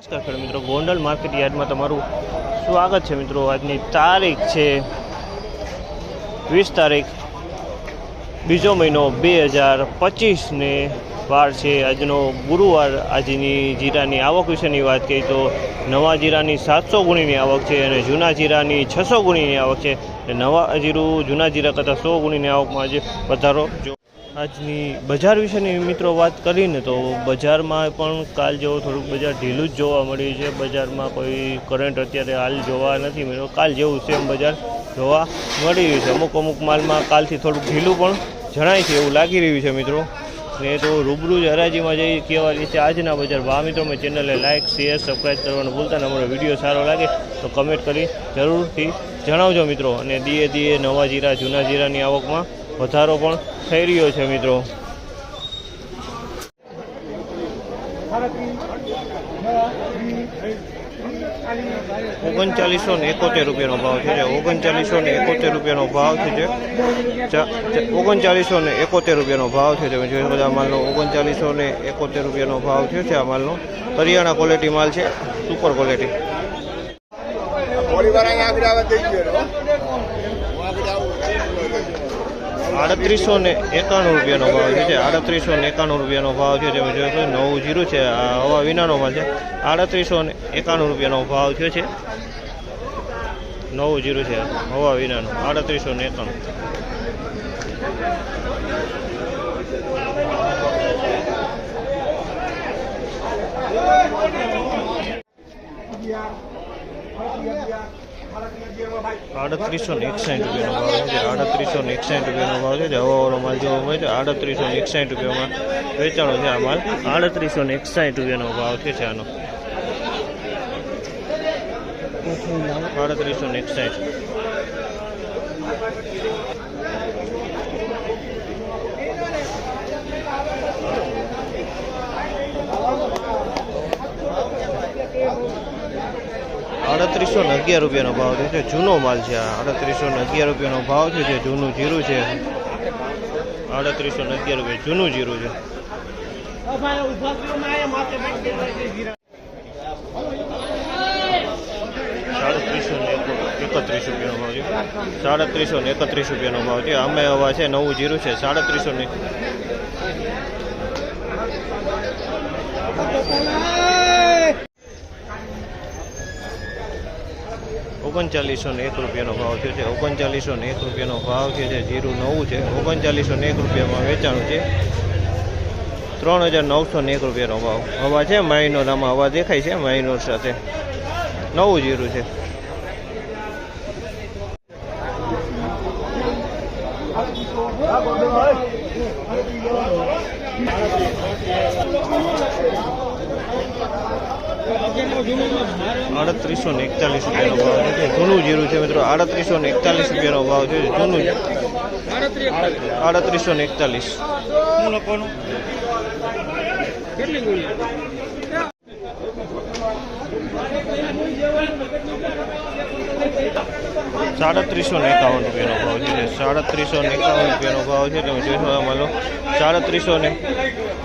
નમસ્કાર ખેડૂત મિત્રો, ગોંડલ માર્કેટ યાર્ડમાં તમારું સ્વાગત છે મિત્રો. આજની તારીખ છે વીસ તારીખ, બીજો મહિનો બે હજાર પચીસને વાર છે. આજનો ગુરુવાર, આજની જીરાની આવક વિશેની વાત કરીએ તો નવા જીરાની સાતસો ગુણીની આવક છે અને જૂના જીરાની છસો ગુણીની આવક છે. નવા જીરું જૂના જીરા કરતાં સો ગુણીની આવકમાં આજે વધારો જો આજની બજાર વિશેની મિત્રો વાત કરીને તો બજારમાં પણ કાલ જેવો થોડુંક બજાર ઢીલું જ જોવા મળ્યું છે. બજારમાં કોઈ કરંટ અત્યારે હાલ જોવા નથી મળ્યો. કાલ જેવું સેમ બજાર જોવા મળી રહ્યું છે. અમુક અમુક માલમાં કાલથી થોડુંક ઢીલું પણ જણાય છે એવું લાગી રહ્યું છે મિત્રો. ને તો રૂબરૂ જ હરાજીમાં જઈ કહેવા છે આજના બજાર ભાવ. મિત્રો મેં ચેનલને લાઇક શેર સબસ્ક્રાઈબ કરવાનું ભૂલતા નહીં અમારો વીડિયો સારો લાગે તો કમેન્ટ કરી જરૂરથી જણાવજો મિત્રો. અને ધીરે દીએ નવા જીરા, જૂના જીરાની આવકમાં વધારો પણ થઈ રહ્યો છે મિત્રો. ઓગણચાલીસો ને એકોતેર રૂપિયાનો ભાવ છે ઓગણચાલીસો ને એકોતેર રૂપિયાનો ભાવ છે જે. ઓગણચાલીસો ને એકોતેર રૂપિયાનો ભાવ છે તમે જોઈ શકો માલનો ઓગણચાલીસો ને એકોતેર રૂપિયાનો ભાવ થયો છે આ માલનો. હરિયાણા ક્વોલિટી માલ છે. સુપર ક્વોલિટી આડત્રીસો ને એકાણું રૂપિયાનો ભાવ છે આડત્રીસો ને એકાણું રૂપિયાનો ભાવ છે તમે જોયો છો. નવું જીરું છે, આ હવા વિનાનો માલ છે. આડત્રીસો ને એકાણું રૂપિયાનો ભાવ થયો છે. નવું જીરું છે, હવા વિનાનું, આડત્રીસો ને એકાણું. આડત્રીસો ને એકસાઠ રૂપિયાનો ભાવ છે. આડત્રીસો ને એકસાઠ રૂપિયાનો ભાવ છે. હવાવાળો માલ જોવા મળે છે. આડત્રીસો ને એકસાઠ રૂપિયામાં વેચાણો છે આ માલ. આડત્રીસો ને એકસાઠ રૂપિયાનો ભાવ છે આનો. આડત્રીસો ને એકસાઠ. આડત્રીસો ને અગિયાર રૂપિયાનો ભાવ છે. જે જૂનો માલ છે આ. અડત્રીસો ને અગિયાર રૂપિયાનો ભાવ છે. જે જૂનું જીરું છે. અડત્રીસો ને અગિયાર રૂપિયા. જૂનું જીરું છે. સાડત્રીસો એકત્રીસ રૂપિયાનો ભાવ છે. સાડત્રીસો ને એકત્રીસ રૂપિયાનો ભાવ છે. અમે હવા છે નવું જીરું છે. સાડત્રીસો ને ઓગણચાલીસો ને એક રૂપિયાનો ભાવ થયો છે. ઓગણચાલીસો ને એક રૂપિયાનો ભાવ છે. જે જીરું નવું છે. ઓગણચાલીસો ને એક રૂપિયામાં વેચાણું છે. ત્રણ હજાર નવસો ને એક રૂપિયાનો ભાવ. હવા છે? માઇનોરામાં હવા દેખાય છે? માઇનોર સાથે. નવું જીરું છે. આડત્રીસો ને એકતાલીસ રૂપિયાનો ભાવ છે. જૂનું જીરું છે મિત્રો આડત્રીસો ને એકતાલીસ રૂપિયાનો ભાવ છે. જૂનું આડત્રીસો ને એકતાલીસ. સાડત્રીસો ને એકાવન રૂપિયાનો ભાવ છે સાડત્રીસો ને એકાવન રૂપિયાનો ભાવ છે તમે જોઈ આમાં લો સાડત્રીસો ને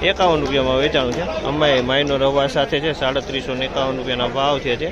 એકાવન રૂપિયામાં વેચાણું છે. અમાય માયનો રવા સાથે છે, સાડત્રીસો ને એકાવન રૂપિયાના ભાવ છે તે